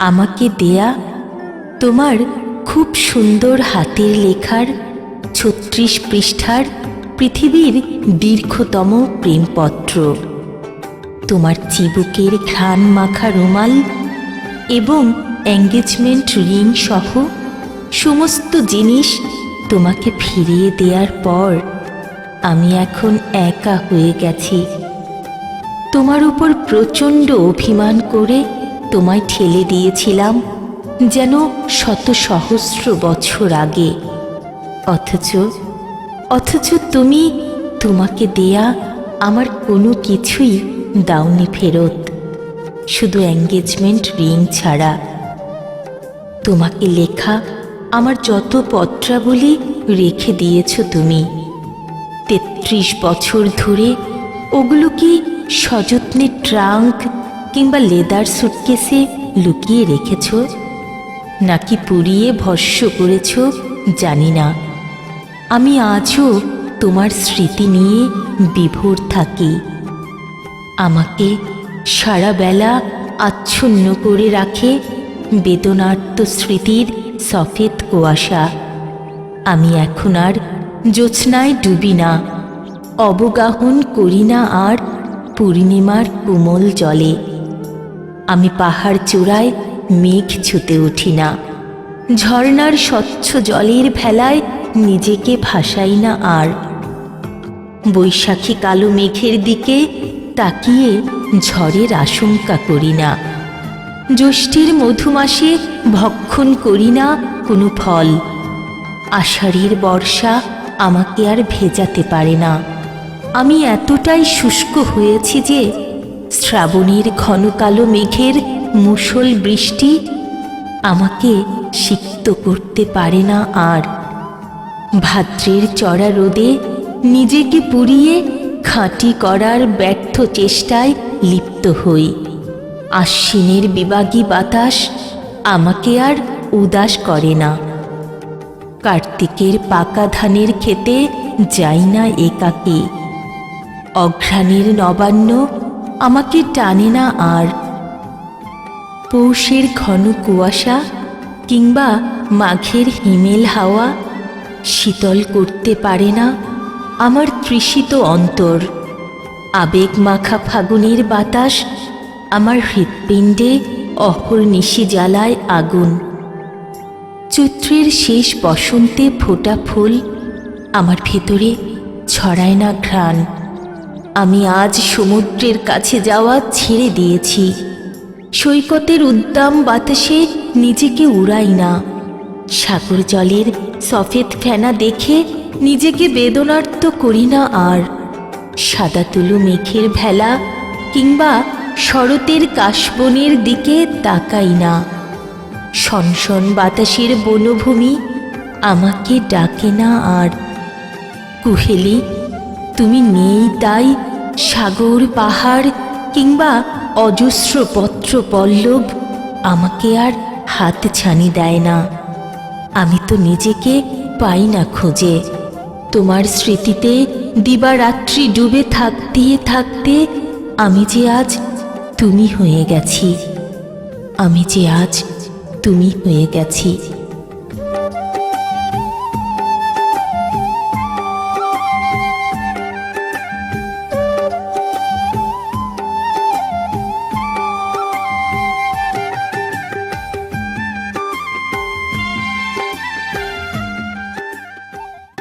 আমাকে দেয়া তোমার খুব সুন্দর হাতের লেখার ছত্রিশ পৃষ্ঠার পৃথিবীর দীর্ঘতম প্রেমপত্র। তোমার চিবুকের ঘ্রাণ মাখা রুমাল এবং এঙ্গেজমেন্ট রিং সহ সমস্ত জিনিস তোমাকে ফিরিয়ে দেওয়ার পর আমি এখন একা হয়ে গেছি। তোমার উপর প্রচণ্ড অভিমান করে তোমায় ঠেলে দিয়েছিলাম যেন শত সহস্র বছর আগে। অথচ অথচ তুমি তোমাকে দেয়া আমার কোনো কিছুই দাওনি ফেরত, শুধু এঙ্গেজমেন্ট রিং ছাড়া। তোমাকে লেখা আমার যত পত্রাবলী রেখে দিয়েছ তুমি। তেত্রিশ বছর ধরে ওগুলো কি সযত্নে ট্রাঙ্ক কিংবা লেদার সুটকেসে লুকিয়ে রেখেছ? নাকি পুড়িয়ে ভস্য করেছ? জানি না। আমি আজও তোমার স্মৃতি নিয়ে বিভোর থাকি। আমাকে সারা বেলা আচ্ছন্ন করে রাখে বেদনার্ত স্মৃতির সফেদ কুয়াশা। আমি এখন আর জ্যোৎস্নায় ডুবি না। অবগাহন করি না আর পূর্ণিমার কোমল জলে। আমি পাহাড় চূড়ায় মেঘ ছুতে উঠি না। ঝর্ণার স্বচ্ছ জলের ভেলায় নিজেকে ভাসাই না আর। বৈশাখী কালো মেঘের দিকে তাকিয়ে ঝড়ের আশঙ্কা করি না। জ্যৈষ্ঠীর মধুমাসে ভক্ষণ করি না কোনো ফল। আষাঢ়ের বর্ষা আমাকে আর ভেজাতে পারে না। আমি এতটাই শুষ্ক হয়েছি যে শ্রাবণের ঘন কালো মেঘের মুষল বৃষ্টি আমাকে সিক্ত করতে পারে না আর। ভাদ্রের চড়া রোদে নিজেকে পুড়িয়ে খাঁটি করার ব্যর্থ চেষ্টায় লিপ্ত হই। আশ্বিনের বিবাগী বাতাস আমাকে আর উদাস করে না। কার্তিকের পাকা ধানের খেতে যাই না একাকে। অঘ্রাণের নবান্ন আমাকে টানে না আর। পৌষের ঘন কুয়াশা কিংবা মাঘের হিমেল হাওয়া শীতল করতে পারে না আমার তৃষিত অন্তর। আবেগ মাখা ফাগুনের বাতাস আমার হৃৎপিণ্ডে অহর্নিশি জ্বালায় আগুন। চৈত্রের শেষ বসন্তে ফোটা ফুল আমার ভেতরে ছড়ায় না ঘ্রাণ। আমি আজ সমুদ্রের কাছে যাওয়া ছেড়ে দিয়েছি। সৈকতের উদ্দাম বাতাসে নিজেকে উড়াই না। সাগর জলের সফেদ ফেনা দেখে নিজেকে বেদনার্ত করি না আর। সাদা তুলো মেঘের ভেলা কিংবা শরতের কাশবনের দিকে তাকাই না। শনশন বাতাসের বনভূমি আমাকে ডাকে না আর। কুহেলি তুমি নেই তাই সাগর, পাহাড় কিংবা অজস্র পত্র পল্লব আমাকে আর হাত ছানি দেয় না। আমি তো নিজেকে পাই না খোঁজে। তোমার স্মৃতিতে দিবারাত্রি ডুবে থাকতে থাকতে আমি যে আজ তুমি হয়ে গেছি। আমি যে আজ তুমি হয়ে গেছি।